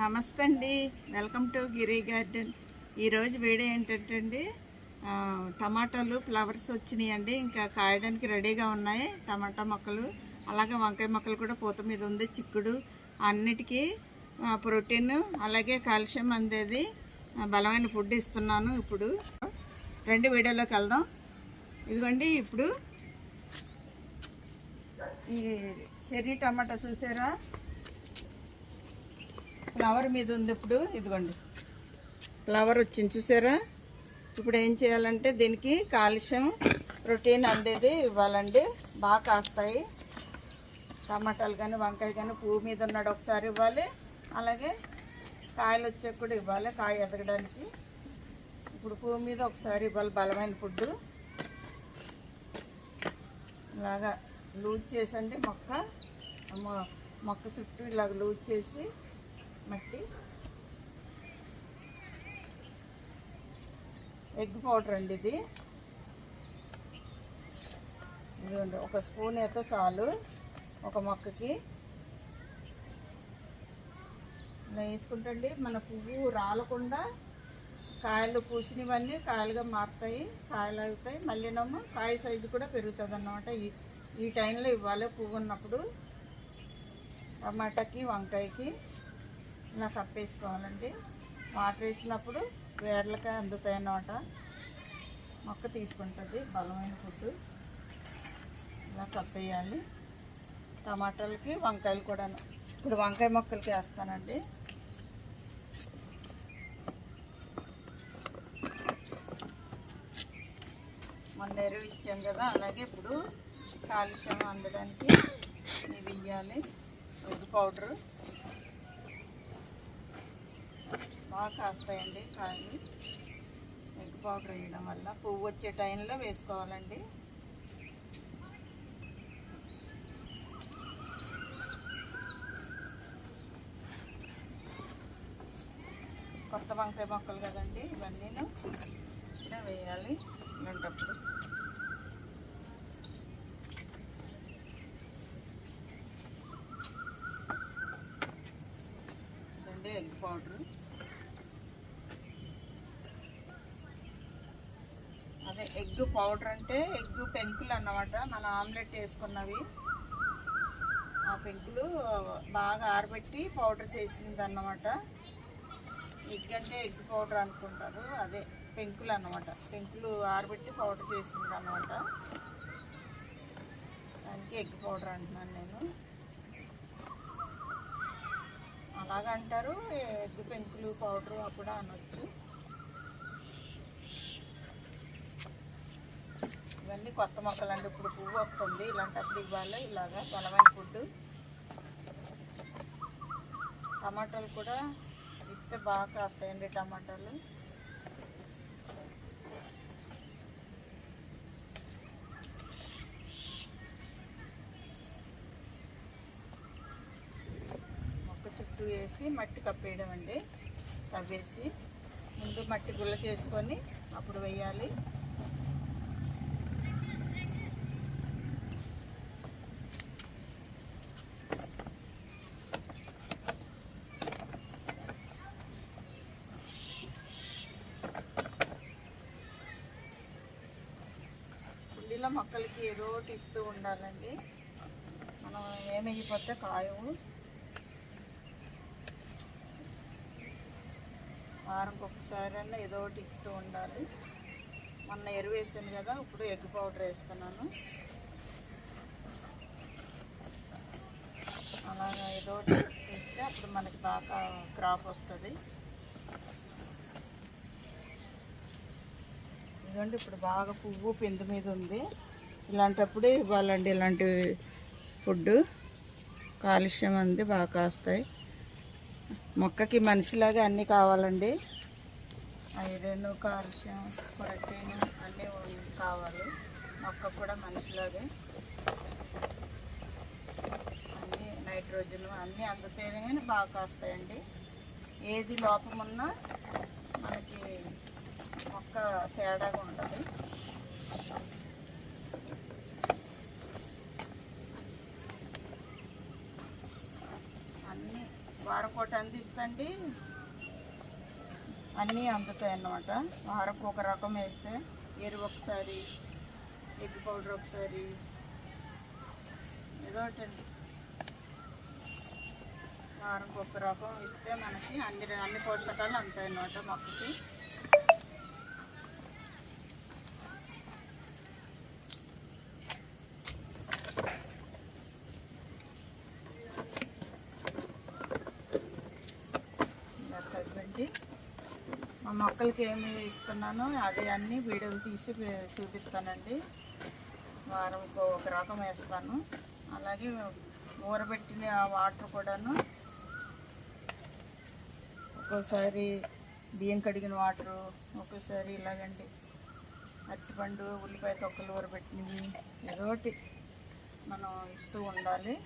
నమస్తే అండి welcome to Giri garden. ఈరోజు వీడియో ఏంటంటే అండి టమాటాలు ఫ్లవర్స్ వచ్చినాయి అండి ఇంకా కాయడానికి రెడీగా ఉన్నాయి టమాటా మొక్కలు. అలాగే వంకాయ మొక్కలు కూడా పూత మీద ఉంది చిక్కుడు. అన్నిటికీ ప్రోటీన్ అలాగే కాల్షియం అందేది. బలమైన ఫుడ్ ఇస్తున్నాను ఇప్పుడు. రెండు వీడియోలోకి వెళ్దాం. ఇదిగోండి ఇప్పుడు ఈ చెర్రీ టమాటా చూసారా? ఫ్లవర్ మీద ఉంది ఇప్పుడు ఇదిగోండి. ఫ్లవర్ వచ్చింది చూసారా? ఇప్పుడు ఏం చేయాలంటే దీనికి కాల్షియం ప్రోటీన్ అందేది ఇవ్వాలండి. బాగా కాస్తాయి. టమాటాలు కానీ వంకాయ కానీ పువ్వు మీద ఉన్నాడు ఒకసారి ఇవ్వాలి. అలాగే కాయలు వచ్చే కూడా ఇవ్వాలి కాయ ఎదగడానికి. ఇప్పుడు పువ్వు మీద ఒకసారి ఇవ్వాలి బలమైన ఫుడ్ ఇలాగా లూజ్ చేసండి మొక్క. మొ- మొక్క చుట్టూ ఇలాగ లూజ్ చేసి మట్టి. ఎగ్ పౌడర్ అండి ఇది. ఇదిగోండి ఒక స్పూన్ అయితే చాలు ఒక మొక్కకి. ఇలా వేసుకుంటండి మన పువ్వు రాలకుండా కాయలు పూసినవన్నీ కాయలుగా మారుతాయి కాయలు అవుతాయి. మళ్ళీనేమో కాయ సైజు కూడా పెరుగుతుంది అన్నమాట ఈ ఈ టైంలో ఇవ్వాలి పువ్వు ఉన్నప్పుడు టమాటాకి వంకాయకి. ఇలా కప్పేసుకోవాలండి వాటర్ వేసినప్పుడు వేర్లకే అందుతాయి అన్నమాట. మొక్క తీసుకుంటుంది బలమైన ఫుడ్ ఇలా కప్పేయాలి టమాటాలకి వంకాయలు కూడా ఇప్పుడు వంకాయ మొక్కలకి వేస్తానండి. మొన్న ఎరువు ఇచ్చాం కదా అలాగే ఇప్పుడు కాలుష్యం అందడానికి ఇవి ఇవ్వాలి ఫుడ్ పౌడరు. బాగా కాస్తాయండి కాయలు. ఎగ్ పౌడర్ వేయడం వల్ల పువ్వు వచ్చే టైంలో వేసుకోవాలండి. కొత్త వంకాయ మొక్కలు కదండి ఇవన్నీ వేయాలి. ఇలాంటప్పుడు ఇదండి ఎగ్ పౌడర్ అదే ఎగ్ పౌడర్ అంటే ఎగ్ పెంకులు అన్నమాట. మన ఆమ్లెట్ వేసుకున్నవి. ఆ పెంకులు బాగా ఆరబెట్టి పౌడర్ చేసింది అన్నమాట ఎగ్ అంటే ఎగ్ పౌడర్ అనుకుంటారు. అదే పెంకులు అన్నమాట. పెంకులు ఆరబెట్టి పౌడర్ చేసింది అన్నమాట దానికి ఎగ్ పౌడర్ అంటున్నాను నేను. అలాగంటారు ఎగ్ పెంకులు పౌడర్ కూడా అనొచ్చు ఇవన్నీ కొత్త మొక్కలు అండి ఇప్పుడు పువ్వు వస్తుంది. ఇలాంటప్పుడు ఇవ్వాలి. ఇలాగా బలమైన ఫుడ్. టమాటాలు కూడా ఇస్తే బాగా కాస్తాయండి టమాటాలు. మొక్క చుట్టూ వేసి మట్టి కప్పేయడం అండి తవ్వేసి ముందు మట్టి గుల్ల చేసుకొని అప్పుడు వేయాలి. మొక్కలకి ఏదో ఒకటి ఇస్తూ ఉండాలండి. మనం ఏమైపోతే కాయవు. వారంకి ఒకసారి అన్న ఏదో ఒకటి ఇస్తూ ఉండాలి. మొన్న ఎరువు వేసాను కదా ఇప్పుడు ఎగ్ పౌడర్ వేస్తున్నాను. అలాగా ఏదో ఒకటి ఇస్తే అప్పుడు మనకి బాగా క్రాప్ వస్తుంది. ఇదిగోండి ఇప్పుడు బాగా పువ్వు పిండి మీద ఉంది. ఇలాంటప్పుడు ఇవ్వాలండి ఇలాంటి ఫుడ్. కాలుష్యం అంది బాగా కాస్తాయి. మొక్కకి మనిషిలాగా అన్నీ కావాలండి. ఐరన్ కాలుష్యం ప్రోటీన్ అన్నీ కావాలి. మొక్క కూడా మనిషిలాగే. అన్నీ నైట్రోజన్ అన్నీ అందుతేనే బాగా కాస్తాయండి. ఏది లోపం ఉన్నా మనకి మొక్క తేడాగా ఉండదు వారం వారకోట అందిస్తండి. అన్నీ అందుతాయి అన్నమాట వారకు ఒక రకం వేస్తే ఎరువు ఒకసారి ఎగ్ పౌడర్ ఒకసారి ఏదో ఒకటండి వారంకి ఒక రకం ఇస్తే మనకి అన్ని అన్ని పోషకాలు అందుతాయి అన్నమాట మొక్కకి ఇలా తగ్గండి మా మొక్కలకి ఏమి ఇస్తున్నానో అదే అన్నీ వీడియోలు తీసి చూపిస్తానండి. వారం ఒక రకం వేస్తాను. అలాగే ఊరబెట్టిన ఆ వాటర్ కూడాను ఒక్కోసారి బియ్యం కడిగిన వాటరు ఒక్కోసారి ఇలాగండి. అరటిపండు ఉల్లిపాయ తొక్కలు ఊరబెట్టినవి ఏదో ఒకటి మనం ఇస్తూ ఉండాలి.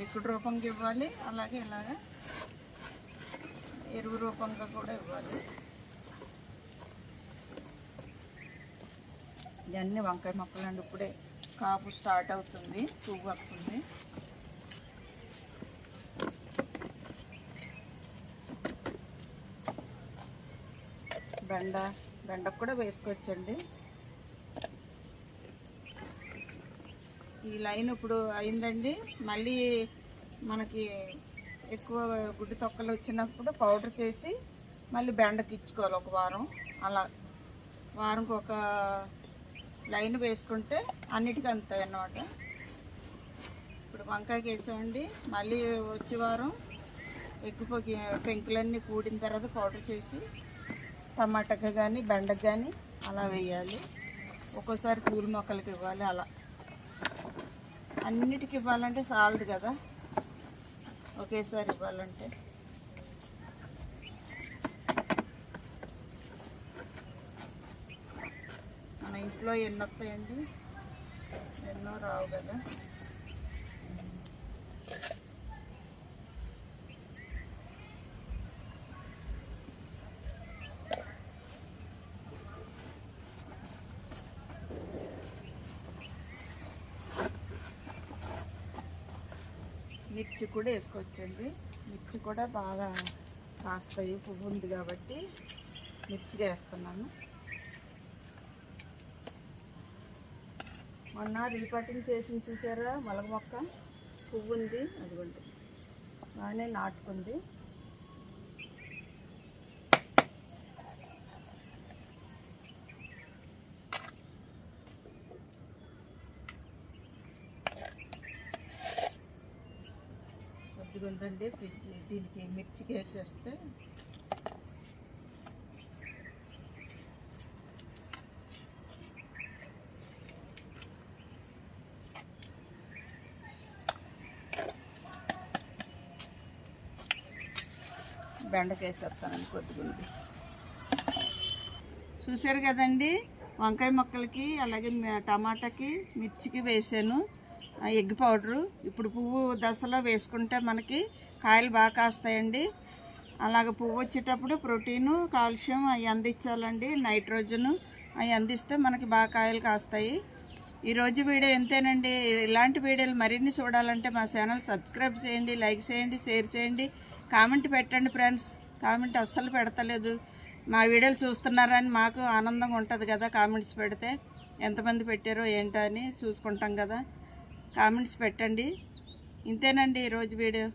లిక్విడ్ రూపంకి ఇవ్వాలి. అలాగే ఇలాగ ఎరువు రూపంగా కూడా ఇవ్వాలి. ఇవన్నీ వంకాయ మొక్కలు అండి ఇప్పుడే కాపు స్టార్ట్ అవుతుంది పువ్వు వస్తుంది. బెండ బెండకు కూడా వేసుకోవచ్చండి ఈ లైన్ ఇప్పుడు అయిందండి. మళ్ళీ మనకి ఎక్కువ గుడ్డి తొక్కలు వచ్చినప్పుడు పౌడర్ చేసి మళ్ళీ బెండకి ఇచ్చుకోవాలి ఒక వారం. అలా వారంకి ఒక లైన్ వేసుకుంటే అన్నిటికీ అందుతాయి అన్నమాట. ఇప్పుడు వంకాయకి వేసామండి మళ్ళీ వచ్చే వారం ఎక్కువ పెంకులన్నీ కూడిన తర్వాత పౌడర్ చేసి టమాటాకి కానీ బెండకి కానీ అలా వేయాలి. ఒక్కోసారి పూల మొక్కలకి ఇవ్వాలి అలా. అన్నిటికి ఇవ్వాలంటే చాలదు కదా. ఒకేసారి ఇవ్వాలంటే. మన ఇంట్లో ఎన్ని వస్తాయండి? ఎన్నో రావు కదా. మిర్చి కూడా వేసుకోవచ్చండి. మిర్చి కూడా బాగా కాస్తాయి పువ్వు ఉంది కాబట్టి మిర్చిగా వేస్తున్నాను. మొన్న రీపటింగ్ చేసి చూసారా? మొలగ మొక్క పువ్వు ఉంది అదిగోండి. బాగానే నాటుకుంది. కొద్దిగా ఉందండి ఫ్రిడ్జ్ దీనికి మిర్చికి వేసేస్తే బెండకేసేస్తానండి కొద్దిగుంది కొద్దిగా ఉంది చూశారు కదండి వంకాయ మొక్కలకి అలాగే టమాటాకి మిర్చికి వేసాను. Egg powder. ఇప్పుడు పువ్వు దశలో వేసుకుంటే మనకి కాయలు బాగా కాస్తాయండి. అలాగ పువ్వు వచ్చేటప్పుడు ప్రోటీను కాల్షియం అవి అందించాలండి. నైట్రోజను అవి అందిస్తే మనకి బాగా కాయలు కాస్తాయి. ఈరోజు వీడియో ఎంతేనండి ఇలాంటి వీడియోలు మరిన్ని చూడాలంటే మా ఛానల్ సబ్స్క్రైబ్ చేయండి లైక్ చేయండి షేర్ చేయండి. కామెంట్ పెట్టండి ఫ్రెండ్స్. కామెంట్ అస్సలు పెడతలేదు. మా వీడియోలు చూస్తున్నారని మాకు ఆనందంగా ఉంటుంది కదా కామెంట్స్ పెడితే. ఎంతమంది పెట్టారో ఏంటో అని చూసుకుంటాం కదా. కామెంట్స్ పెట్టండి. ఇంతేనండి ఈరోజు వీడియో.